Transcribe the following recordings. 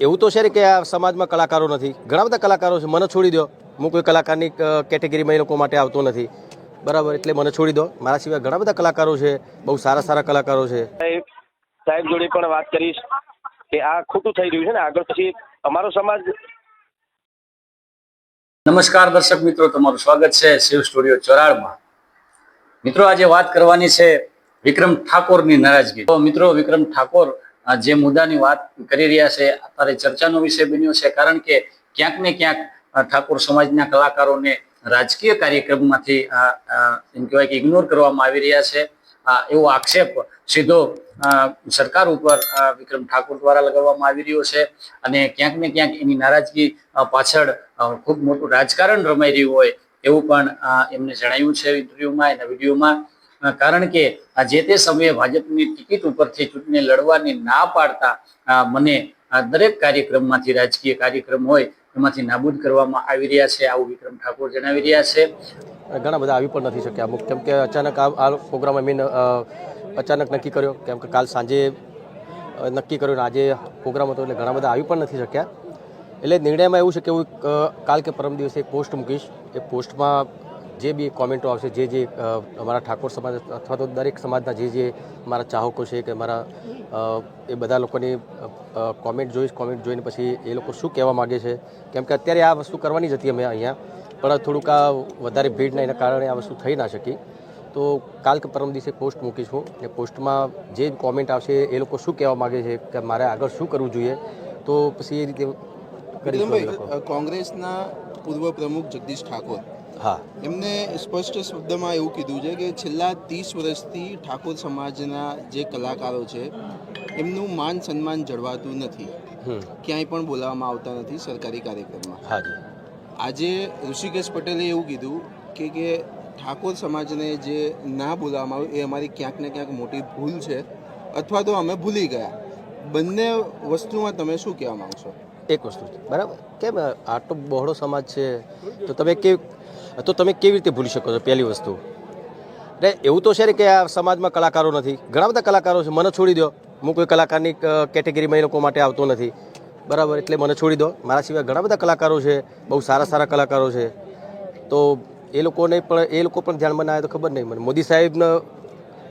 એવું તો છે ને કે આ સમાજમાં કલાકારો નથી. ઘણા બધા કલાકારો છે મને છોડી દો. હું કોઈ કલાકારની કેટેગરીમાં એ લોકો માટે આવતો નથી. બરાબર એટલે મને છોડી દો. મારા સિવાય ઘણા બધા કલાકારો છે બહુ સારા સારા કલાકારો છે. સાહેબ સાહેબ જોડે પણ વાત કરીશ કે આ ખોટું થઈ રહ્યું છે ને આગળ પછી અમારો સમાજ નમસ્કાર દર્શક મિત્રો તમારું સ્વાગત છે શિવ સ્ટુડિયો ચોરાળમાં મિત્રો આજે વાત કરવાની છે વિક્રમ ઠાકોરની નારાજગી. તો મિત્રો વિક્રમ ઠાકોર જે મુદ્દાની વાત કરી રહ્યા છે, અત્યારે ચર્ચાનો વિષય બન્યો છે, કારણ કે ક્યાંક ને ક્યાંક ઠાકોર સમાજના કલાકારોને રાજકીય કાર્યક્રમમાંથી એમ કહેવાય કે ઇગ્નોર કરવામાં આવી રહ્યા છે. એવો આક્ષેપ સીધો સરકાર ઉપર વિક્રમ ઠાકોર દ્વારા લગાવવામાં આવી રહ્યો છે. અને ક્યાંક ને ક્યાંક એની નારાજગી પાછળ ખૂબ મોટું રાજકારણ રમાઈ રહ્યું હોય, એવું પણ એમને જણાવ્યું છે ઇન્ટરવ્યુમાં એના વિડીયોમાં. કારણ કે આ જે તે સમયે ભાજપની ટિકિટ ઉપરથી ચૂંટણી લડવાની ના પાડતા મને આ દરેક કાર્યક્રમમાંથી રાજકીય કાર્યક્રમ હોય, એમાંથી નાબૂદ કરવામાં આવી રહ્યા છે, આવું વિક્રમ ઠાકોર જણાવી રહ્યા છે. ઘણા બધા આવી પણ નથી શક્યા અમુક. કેમ કે અચાનક આ પ્રોગ્રામ મેં અચાનક નક્કી કર્યો. કેમ કે કાલ સાંજે નક્કી કર્યું આજે પ્રોગ્રામ હતો એટલે ઘણા બધા આવી પણ નથી શક્યા. એટલે નિર્ણયમાં એવું છે કે હું કાલ કે પરમ દિવસે એક પોસ્ટ મૂકીશ. એ પોસ્ટમાં જે બી કોમેન્ટો આવશે જે જે અમારા ઠાકોર સમાજ અથવા તો દરેક સમાજના જે જે મારા ચાહકો છે કે મારા એ બધા લોકોની કોમેન્ટ જોઈશ કોમેન્ટ જોઈને પછી એ લોકો શું કહેવા માગે છે. કેમ કે અત્યારે આ વસ્તુ કરવાની જ હતી અમે અહીંયા પણ થોડુંક આ વધારે ભીડના એના કારણે આ વસ્તુ થઈ ના શકી. તો કાલ કે પરમ દિવસે પોસ્ટ મૂકીશું એ પોસ્ટમાં જે કોમેન્ટ આવશે એ લોકો શું કહેવા માગે છે કે મારે આગળ શું કરવું જોઈએ તો પછી એ રીતે કોંગ્રેસના પૂર્વ પ્રમુખ જગદીશ ઠાકોર હા. એમને સ્પષ્ટ શબ્દમાં એવું કીધું છે કે છેલ્લા ત્રીસ વર્ષથી ઠાકોર સમાજના જે કલાકારો છે એમનું માન સન્માન જળવાતું નથી. ક્યાંય પણ બોલાવવામાં આવતા નથી સરકારી કાર્યક્રમમાં. હાજી. આજે ઋષિકેશ પટેલે એવું કીધું કે કે ઠાકોર સમાજને જે ના બોલાવવામાં આવ્યું એ અમારી ક્યાંક ને ક્યાંક મોટી ભૂલ છે અથવા તો અમે ભૂલી ગયા. બંને વસ્તુમાં તમે શું કહેવા માગશો? એક વસ્તુ બરાબર? કેમ? આટલો બહોળો સમાજ છે. તો તમે કેવી તો તમે કેવી રીતે ભૂલી શકો છો પહેલી વસ્તુ? એટલે એવું તો છે ને કે આ સમાજમાં કલાકારો નથી. ઘણા બધા કલાકારો છે. મને છોડી દો. હું કોઈ કલાકારની કેટેગરીમાં એ લોકો માટે આવતો નથી. બરાબર, એટલે મને છોડી દો. મારા સિવાય ઘણા બધા કલાકારો છે. બહુ સારા સારા કલાકારો છે. તો એ લોકોને પણ, એ લોકો પણ ધ્યાનમાં ના આવે તો ખબર નહીં. મને મોદી સાહેબને,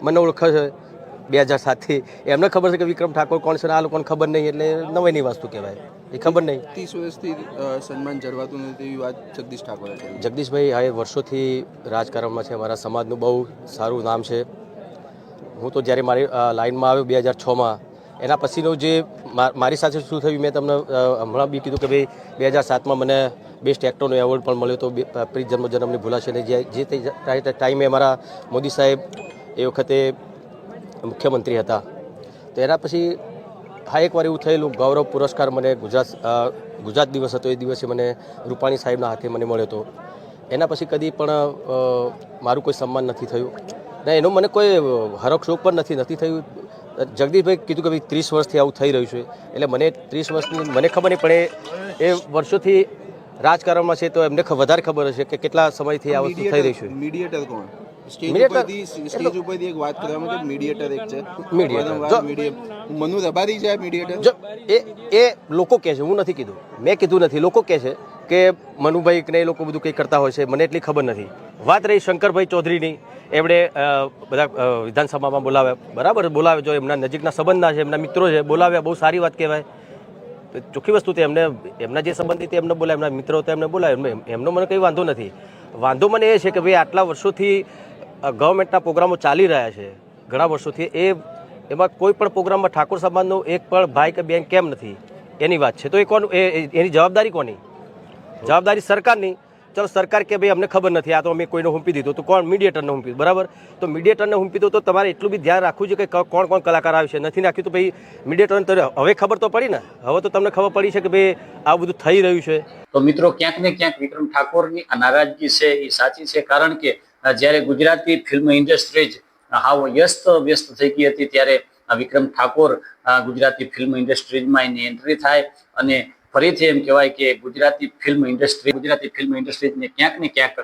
મને ઓળખે છે. બે હજાર સાતથી એમને ખબર છે કે વિક્રમ ઠાકોર કોણ છે ને આ લોકોને ખબર નહીં એટલે નવાઈની વસ્તુ કહેવાય. એ ખબર નહીં. ત્રીસ વર્ષથી સન્માન જળવાતું નથી એવી વાત જગદીશ ઠાકોર કરી. જગદીશભાઈ હવે વર્ષોથી રાજકારણમાં છે અમારા સમાજનું બહુ સારું નામ છે. હું તો જ્યારે મારી લાઇનમાં લાઈનમાં આવ્યો બે હજાર છમાં એના પછીનું જે મારી સાથે શું થયું મેં તમને હમણાં બી કીધું કે ભાઈ બે હજાર સાતમાં મને બેસ્ટ એક્ટરનો એવોર્ડ પણ મળ્યો હતો બે- પ્રીત જન્મ જન્મની ભૂલાશે ને જે જે તે ટાઈમે અમારા મોદી સાહેબ એ વખતે મુખ્યમંત્રી હતા. તો એના પછી હા એકવાર એવું થયેલું, ગૌરવ પુરસ્કાર મને ગુજરાત ગુજરાત દિવસ હતો. એ દિવસે મને રૂપાણી સાહેબના હાથે મને મળ્યો હતો. એના પછી કદી પણ મારું કોઈ સન્માન નથી થયું. ને એનો મને કોઈ હરખ શોખ પણ નથી નથી થયું. જગદીશભાઈ કીધું કે ભાઈ ત્રીસ વર્ષથી આવું થઈ રહ્યું છે. એટલે મને ત્રીસ વર્ષની, મને ખબર નહીં, પણ એ વર્ષોથી રાજકારણમાં છે તો એમને વધારે ખબર હશે કે કેટલા સમયથી આ વસ્તુ થઈ રહી છે. મીડિયેટર કોણ સ્ટેજ ઉપરથી સ્ટેજ ઉપરથી એક વાત કરવામાં કે મીડિયેટર એક છે. જો- મનુ રબારી છે મીડિયેટર એ એ લોકો કહે છે હું નથી કીધું. મેં કીધું નથી. લોકો કહે છે કે મનુભાઈ કે એ લોકો બધું કંઈ કરતા હોય છે મને એટલી ખબર નથી. વાત રહી શંકરભાઈ ચૌધરીની. એમણે બધા વિધાનસભામાં બોલાવ્યા. બરાબર? બોલાવે જો એમના નજીકના સંબંધના છે એમના મિત્રો છે બોલાવ્યા બહુ સારી વાત કહેવાય. તો ચોખ્ખી વસ્તુ તે એમને એમના જે સંબંધિત એમને બોલાય એમના મિત્રો હતા એમને બોલાય એમને મને કંઈ વાંધો નથી. વાંધો મને એ છે કે ભાઈ આટલા વર્ષોથી ગવર્મેન્ટના પ્રોગ્રામો ચાલી રહ્યા છે ઘણા વર્ષોથી. એ એમાં કોઈ પણ પ્રોગ્રામમાં ઠાકોર સમાજનો એક પણ ભાઈ કે બેન કેમ નથી? એની વાત છે. તો એ કોણ એની જવાબદારી કોની? જવાબદારી સરકારની. ચલો સરકાર કે ભાઈ અમને ખબર નથી, આ તો અમે કોઈને હુંપી દીધું. તો કોણ મીડિયેટરને હુંપી બરાબર? તો મીડિયેટરને હુંપી દો તો તમારે એટલું બી ધ્યાન રાખવું છે કે કોણ કોણ કલાકાર આવે છે. નથી નાખ્યું તો ભાઈ મીડિયેટરને તો હવે ખબર તો પડી ને? હવે તો તમને ખબર પડી છે કે ભાઈ આ બધું થઈ રહ્યું છે. તો મિત્રો, ક્યાંક ને ક્યાંક વિક્રમ ઠાકોરની આ નારાજગી છે, એ સાચી છે. કારણ કે જ્યારે ગુજરાતી ફિલ્મ ઇન્ડસ્ટ્રી જ હાવ વ્યસ્ત વ્યસ્ત થઈ ગઈ હતી ત્યારે વિક્રમ ઠાકોર ગુજરાતી ફિલ્મ ઇન્ડસ્ટ્રીઝમાં એની એન્ટ્રી થાય અને ફરીથી એમ કહેવાય કે Gujarati film industry Gujarati film ઇન્ડસ્ટ્રીને ક્યાંક ને ક્યાંક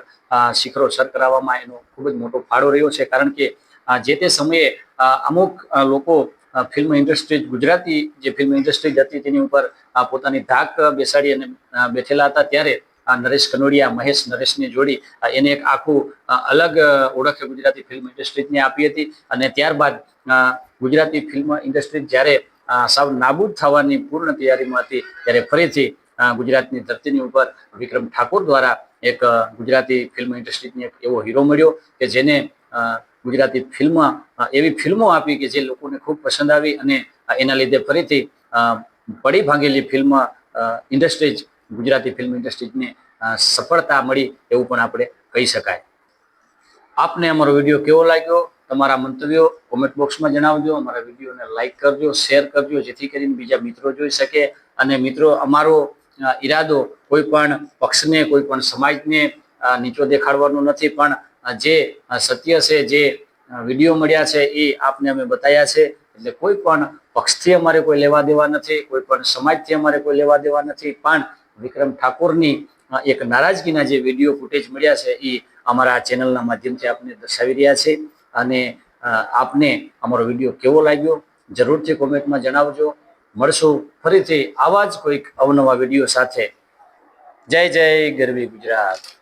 શિખરો સર કરાવવામાં એનો ખૂબ જ મોટો ફાળો રહ્યો છે. કારણ કે જે તે સમયે અમુક લોકો ફિલ્મ ઇન્ડસ્ટ્રી ગુજરાતી જે ફિલ્મ ઇન્ડસ્ટ્રી હતી તેની ઉપર પોતાની ધાક બેસાડી અને બેઠેલા હતા ત્યારે આ નરેશ કનોડિયા, મહેશ નરેશની જોડી એને એક આખું અલગ ઓળખ ગુજરાતી ફિલ્મ ઇન્ડસ્ટ્રીની આપી હતી. અને ત્યારબાદ ગુજરાતી ફિલ્મ ઇન્ડસ્ટ્રી જ્યારે સાવ નાબૂદ થવાની પૂર્ણ તૈયારીમાં હતી, ત્યારે ફરીથી ગુજરાતની ધરતીની ઉપર વિક્રમ ઠાકોર દ્વારા એક ગુજરાતી ફિલ્મ ઇન્ડસ્ટ્રીને એક એવો હીરો મળ્યો કે જેને ગુજરાતી ફિલ્મ એવી ફિલ્મો આપી કે જે લોકોને ખૂબ પસંદ આવી અને એના લીધે ફરીથી પડી ભાંગેલી ફિલ્મ ઇન્ડસ્ટ્રીઝ ગુજરાતી ફિલ્મ ઇન્ડસ્ટ્રીને સફળતા મળી એવું પણ આપણે કહી શકાય. આપને અમારો વીડિયો કેવો લાગ્યો? તમારા મંતવ્યો કોમેન્ટ બોક્સમાં જણાવજો. અમારા વિડીયોને લાઇક કરજો શેર કરજો, જેથી કરીને બીજા મિત્રો જોઈ શકે. અને મિત્રો, અમારો ઈરાદો કોઈ પણ પક્ષને, કોઈ પણ સમાજને નીચો દેખાડવાનો નથી. પણ જે સત્ય છે, જે વીડિયો મળ્યા છે, એ આપને અમે બતાવ્યા છે. એટલે કોઈ પણ પક્ષથી અમારે કોઈ લેવા દેવા નથી, કોઈ પણ સમાજથી અમારે કોઈ લેવા દેવા નથી. પણ વિક્રમ ઠાકોરની એક નારાજગીના જે વીડિયો ફૂટેજ મળ્યા છે એ અમારા ચેનલના માધ્યમથી આપને દર્શાવી રહ્યા છે. અને આપને અમારો વીડિયો કેવો લાગ્યો, જરૂરથી કોમેન્ટમાં જણાવજો. મળશું ફરીથી આવા જ કોઈક અવનવા વીડિયો સાથે. જય જય ગરવી ગુજરાત.